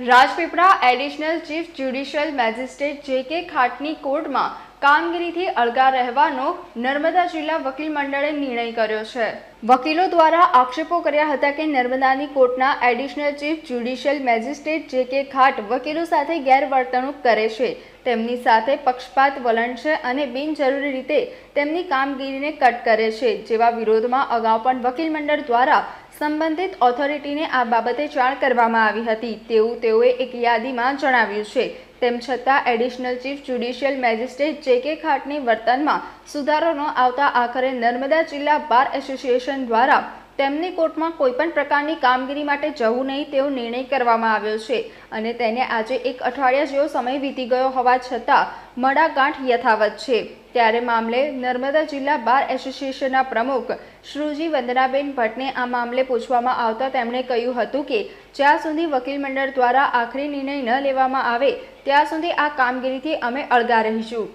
Rajpipla additional chief judicial magistrate જે કે ખાટની કોર્ટમાં કામગીરીથી અળગા રહેવાનો નર્મદા જિલ્લા વકીલ મંડળે નિર્ણય કર્યો છે. વકીલો દ્વારા આક્ષેપો કર્યા હતા કે નર્મદાની કોર્ટના એડિશનલ ચીફ જ્યુડિશિયલ મેજિસ્ટ્રેટ જે કે ખાટ વકીલો સાથે ગેરવર્તણૂક કરે છે. તેમની સાથે પક્ષપાત વલણ છે અને બિનજરૂરી રીતે તેમની કામગીરીને કટ કરે છે, જેવા વિરોધમાં અગાઉ પણ વકીલ મંડળ દ્વારા સંબંધિત ઓથોરિટીને આ બાબતે જાણ કરવામાં આવી હતી. તેવું તેઓએ એક યાદીમાં જણાવ્યું છે. તેમ છતાં એડિશનલ ચીફ જ્યુડિશિયલ મેજિસ્ટ્રેટ જે કે ખાટની વર્તનમાં સુધારો ન આવતા આખરે નર્મદા જિલ્લા બાર એસોસિએશન દ્વારા તેમની કોર્ટમાં કોઈપણ પ્રકારની કામગીરી માટે જવું નહીં તેવો નિર્ણય કરવામાં આવ્યો છે અને તેને આજે એક અઠવાડિયા જેવો સમય વીતી ગયો હોવા છતાં મડાગાંઠ યથાવત છે. ત્યારે મામલે નર્મદા જિલ્લા બાર એસોસિએશનના પ્રમુખ શ્રુજી વંદનાબેન ભટ્ટને આ મામલે પૂછવામાં આવતા તેમણે કહ્યું હતું કે, જ્યાં સુધી વકીલ મંડળ દ્વારા આખરી નિર્ણય ન લેવામાં આવે, ત્યાં સુધી આ કામગીરીથી અમે અળગા રહીશું.